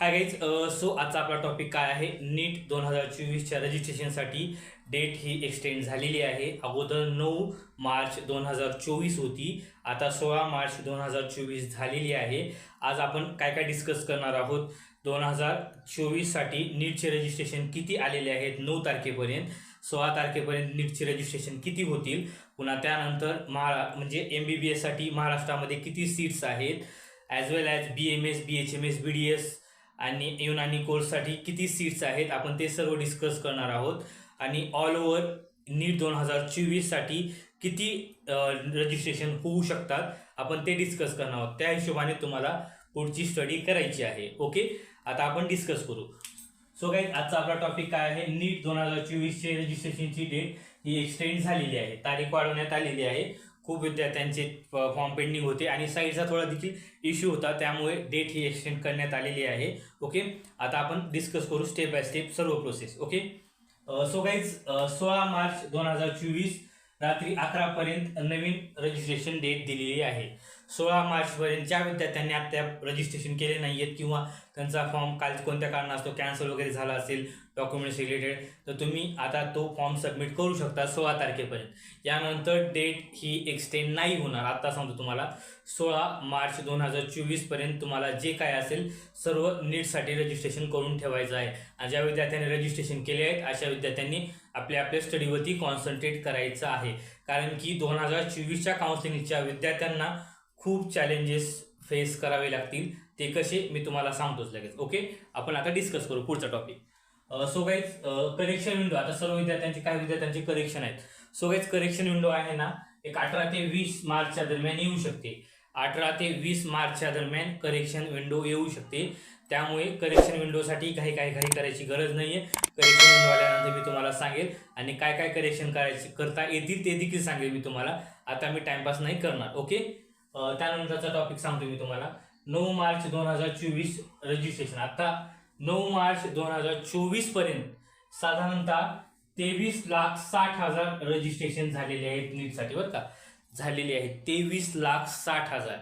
Hi guys so आजचा आपला topic काय आहे? नीट दोन हजार चोवीसच्या रजिस्ट्रेशनसाठी डेट ही एक्सटेंड झालेली आहे. अगोदर नऊ मार्च दोन हजार चोवीस होती. आता सोळा मार्च दोन हजार चोवीस झालेली आहे. आज आपण काय काय डिस्कस करणार आहोत? दोन हजार चोवीससाठी नीटचे रजिस्ट्रेशन किती आलेले आहेत? नऊ तारखेपर्यंत. सोळा तारखेपर्यंत नीटचे रजिस्ट्रेशन किती होतील? पुन्हा त्यानंतर महा म्हणजे एम बी बी एससाठी महाराष्ट्रामध्ये किती सीट्स आहेत? As well as B M S B H M S B D S आणि युनानी कोर्ससाठी किती सीट्स आहेत आपण ते सर्व डिस्कस करणार आहोत. आणि ऑल ओव्हर नीट दोन हजार चोवीससाठी किती रजिस्ट्रेशन होऊ शकतात आपण ते डिस्कस करणार आहोत. त्या हिशोबाने तुम्हाला पुढची स्टडी करायची आहे. ओके आता आपण डिस्कस करू. सो काय आजचा आपला टॉपिक काय आहे? नीट दोन हजार चोवीसचे रजिस्ट्रेशनची डेट ही एक्सटेंड झालेली आहे. तारीख वाढवण्यात आलेली आहे. खूप विद्यार्थ्यांचे फॉर्म पेंडिंग होते आणि साईडचा थोडा देखील इश्यू होता. त्यामुळे डेट ही एक्सटेंड करण्यात आलेली आहे. ओके आता आपण डिस्कस करू स्टेप बाय स्टेप सर्व प्रोसेस ओके सो गाईज सोळा मार्च दोन हजार चोवीस रात्री अकरापर्यंत नवीन रजिस्ट्रेशन डेट दिलेली आहे. सोळा मार्चपर्यंत ज्या विद्यार्थ्यांनी आता रजिस्ट्रेशन केले नाही आहेत किंवा त्यांचा फॉर्म काल कोणत्या कारणास्तव कॅन्सल वगैरे झाला असेल डॉक्युमेंट्स रिलेटेड तर तुम्ही आता तो फॉर्म सबमिट करू शकता सोळा तारखेपर्यंत. यानंतर डेट ही एक्सटेंड नाही होणार. आत्ता सांगतो तुम्हाला सोळा मार्च दोन हजार चोवीसपर्यंत तुम्हाला जे काय असेल सर्व नीटसाठी रजिस्ट्रेशन करून ठेवायचं आहे. आणि ज्या विद्यार्थ्यांनी रजिस्ट्रेशन केले आहेत अशा विद्यार्थ्यांनी आपल्या आपल्या स्टडीवरती कॉन्सन्ट्रेट करायचं आहे. कारण की दोन हजार चोवीसच्या काउन्सिलिंगच्या विद्यार्थ्यांना खूप चॅलेंजेस फेस करावे लागतील. ते कसे मी तुम्हाला सांगतोच लगेच ओके आपण आता डिस्कस करू पुढचा topic so guys correction window आता सर्व विद्यार्थ्यांचे काही विद्यार्थ्यांचे करेक्शन आहेत. सो गाईज करेक्शन विंडो आहे ना एक अठरा ते वीस मार्चच्या दरम्यान येऊ शकते. अठरा ते वीस मार्चच्या दरम्यान करेक्शन विंडो येऊ शकते. त्यामुळे करेक्शन विंडोसाठी काही काही काही करायची गरज नाही आहे करेक्शन विंडो आल्यानंतर मी तुम्हाला सांगेल. आणि काय काय करेक्शन करायचे करता येतील ते देखील सांगेल मी तुम्हाला. आता मी टाइमपास नाही करणार ओके त्यानंतरचा टॉपिक सांगतो मी तुम्हाला. नऊ मार्च दोन हजार चोवीस रजिस्ट्रेशन आता नऊ मार्च दोन हजार चोवीसपर्यंत साधारणतः तेवीस लाख साठ हजार रजिस्ट्रेशन झालेले आहेत नीटसाठी बरं का? झालेले आहेत. तेवीस लाख साठ हजार.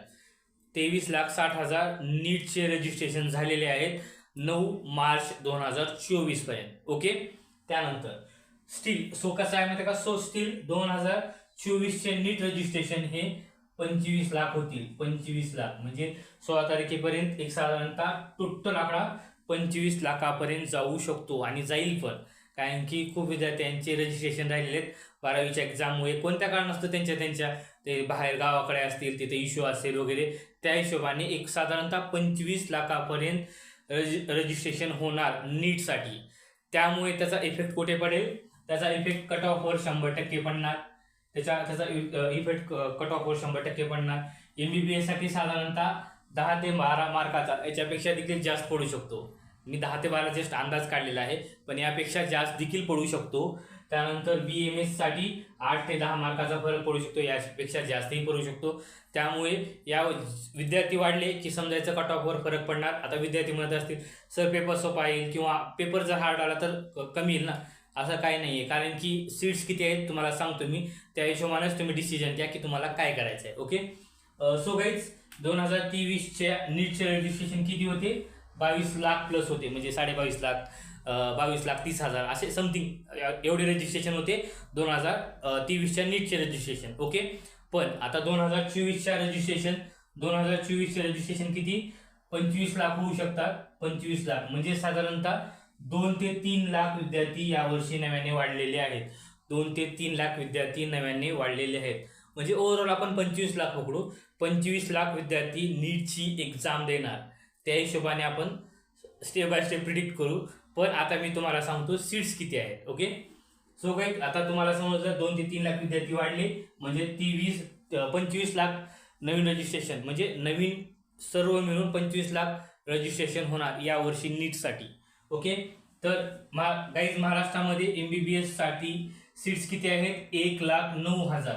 तेवीस लाख साठ हजार नीटचे रजिस्ट्रेशन झालेले आहेत नऊ मार्च दोन हजार चोवीसपर्यंत. ओके? त्यानंतर स्टील सो कसं आहे माहिती का? सो स्टील दोन हजार चोवीसचे नीट रजिस्ट्रेशन हे पंचवीस लाख होतील. पंचवीस लाख. म्हणजे सोळा तारखेपर्यंत एक साधारणतः टोटल आकडा पंचवीस लाखापर्यंत जाऊ शकतो आणि जाईल पण. कारण की खूप विद्यार्थ्यांचे रजिस्ट्रेशन राहिलेले आहेत. बारावीच्या एक्झाममुळे कोणत्या कारणास्तव त्यांच्या त्यांच्या ते बाहेर गावाकडे असतील तिथे इश्यू असेल वगैरे त्या हिशोबाने एक साधारणतः पंचवीस लाखापर्यंत रजि रजिस्ट्रेशन होणार नीटसाठी त्यामुळे त्याचा इफेक्ट कुठे पडेल? त्याचा इफेक्ट कट ऑफवर शंभर टक्के पडणार. त्याचा त्याचा इफेक्ट कट ऑफवर शंभर टक्के पडणार. एम बी बी एससाठी साधारणतः दहा ते बारा मार्काचा याच्यापेक्षा देखील जास्त पडू शकतो. मी दहा ते बारा जस्ट अंदाज काढलेला आहे पण यापेक्षा जास्त देखील पडू शकतो. त्यानंतर बी एम एससाठी आठ ते दहा मार्काचा फरक पडू शकतो यापेक्षा जास्तही पडू शकतो. त्यामुळे या विद्यार्थी वाढले की समजायचं कट ऑफवर फरक पडणार. आता विद्यार्थी म्हणत असतील सर पेपर सोपा येईल किंवा पेपर जर हार्ड आला तर कमी येईल ना? असं काही नाही आहे कारण की सीट्स किती आहेत तुम्हाला सांगतो मी. त्या हिशोबानेच तुम्ही डिसिजन घ्या की तुम्हाला काय करायचं आहे ओके सो गाईज दोन हजार तेवीसच्या नीटचे रजिस्ट्रेशन किती होते? बावीस लाख प्लस होते. म्हणजे साडेबावीस लाख बावीस लाख तीस हजार असे समथिंग एवढे रजिस्ट्रेशन होते दोन हजार तेवीसच्या नीटचे रजिस्ट्रेशन ओके पण आता दोन हजार चोवीसच्या रजिस्ट्रेशन दोन हजार चोवीसचे रजिस्ट्रेशन किती? पंचवीस लाख होऊ शकतात. पंचवीस लाख. म्हणजे साधारणतः दोन ते तीन लाख विद्यार्थी यावर्षी नव्याने वाढलेले आहेत. दोन ते तीन लाख विद्यार्थी नव्याने वाढलेले आहेत. म्हणजे ओव्हरऑल आपण पंचवीस लाख पकडू. पंचवीस लाख विद्यार्थी नीटची एक्झाम देणार. त्या हिशोबाने आपण स्टेप बाय स्टेप प्रिडिक्ट करू. पण आता मी तुम्हाला सांगतो सीट्स किती आहेत ओके सो काही आता तुम्हाला समजलं दोन ते तीन लाख विद्यार्थी वाढले. म्हणजे ती वीस पंचवीस लाख नवीन रजिस्ट्रेशन म्हणजे नवीन सर्व मिळून पंचवीस लाख रजिस्ट्रेशन होणार यावर्षी नीटसाठी. ओके? तर मा गाईज महाराष्ट्रामध्ये एम बी बी एससाठी सीट्स किती आहेत? एक लाख नऊ हजार.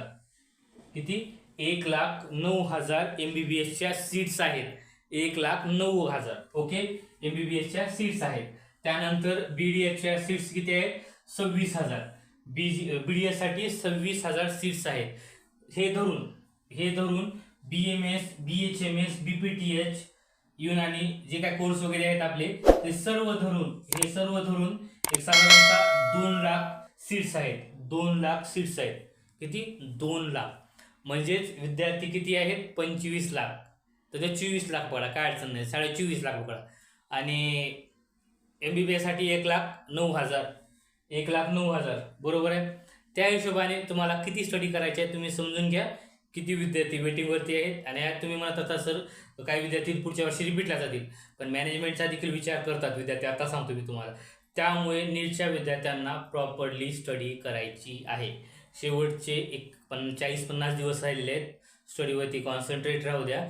किती? एक लाख नऊ हजार एम बी बी एसच्या सीट्स आहेत. एक लाख नऊ हजार. ओके? एम बी बी एसच्या सीट्स आहेत. त्यानंतर बी डी एसच्या सीट्स किती आहेत? सव्वीस हजार. बी जी बी डी एससाठी सव्वीस हजार सीट्स आहेत. हे धरून हे धरून B M S B H M S B P T H Unani जे काय कोर्स वगैरे आहेत आपले ते सर्व धरून हे सर्व धरून एक साधारणतः दोन लाख सीट्स आहेत. दोन लाख सीट्स आहेत. किती? दोन लाख. म्हणजेच विद्यार्थी किती आहेत? पंचवीस लाख. तर ते चोवीस लाख पकडा काय अडचण नाही. साडे चोवीस लाख पकडा आणि एम बी बी एससाठी एक लाख नऊ हजार. एक लाख नऊ हजार. बरोबर आहे? त्या हिशोबाने तुम्हाला किती स्टडी करायची आहे तुम्ही समजून घ्या. किती विद्यार्थी वेटिंगवरती आहेत? आणि यात तुम्ही म्हणत होता सर काही विद्यार्थी पुढच्या वर्षी रिपीटला जातील. पण मॅनेजमेंटचा देखील विचार करतात विद्यार्थी. आता सांगतो मी तुम्हाला. त्यामुळे नीटच्या विद्यार्थ्यांना प्रॉपरली स्टडी करायची आहे. शेवटचे एक पंचाळीस पन्नास दिवस राहिलेले आहेत. स्टडीवरती कॉन्सन्ट्रेट राहू द्या.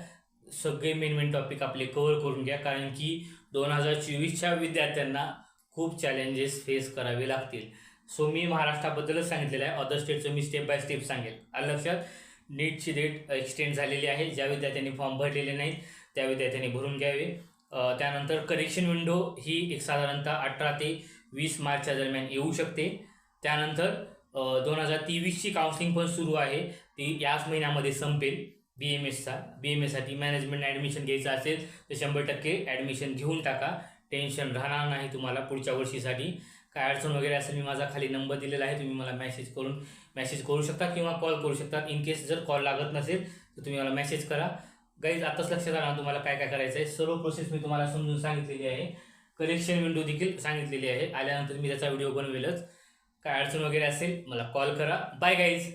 सगळे मेन मेन टॉपिक आपले कव्हर करून घ्या. कारण की दोन हजार चोवीसच्या विद्यार्थ्यांना खूप चॅलेंजेस फेस करावे लागतील. सो मी महाराष्ट्राबद्दलच सांगितलेलं आहे. अदर स्टेटचं मी स्टेप बाय स्टेप सांगेल. लक्षात? नीटची डेट एक्सटेंड झालेली आहे. ज्या विद्यार्थ्यांनी फॉर्म भरलेले नाहीत त्या विद्यार्थ्यांनी भरून घ्यावे. त्यानंतर करेक्शन विंडो ही एक साधारणतः अठरा ते वीस मार्चच्या दरम्यान येऊ शकते. त्यानंतर दोन हजार तेवीसची काउन्सिलिंग पण सुरू आहे. ती याच महिन्यामध्ये संपेल. बी एम एसचा बी एम एससाठी मॅनेजमेंट ॲडमिशन घ्यायचं असेल तर शंभर टक्के ॲडमिशन घेऊन टाका. टेन्शन राहणार नाही तुम्हाला पुढच्या वर्षीसाठी. काय अडचण वगैरे असेल मी माझा खाली नंबर दिलेला आहे तुम्ही मला मेसेज करून मेसेज करू शकता किंवा कॉल करू शकता. इन केस जर कॉल लागत नसेल तर तुम्ही मला मेसेज करा. गाईज आताच लक्षात आणा तुम्हाला काय काय करायचं आहे सर्व प्रोसेस मी तुम्हाला समजून सांगितलेली आहे. कलेक्शन विंडो देखील सांगितलेली आहे. आल्यानंतर मी त्याचा व्हिडिओ बनवेलच. काय अडचण वगैरे असेल मला कॉल करा. Bye guys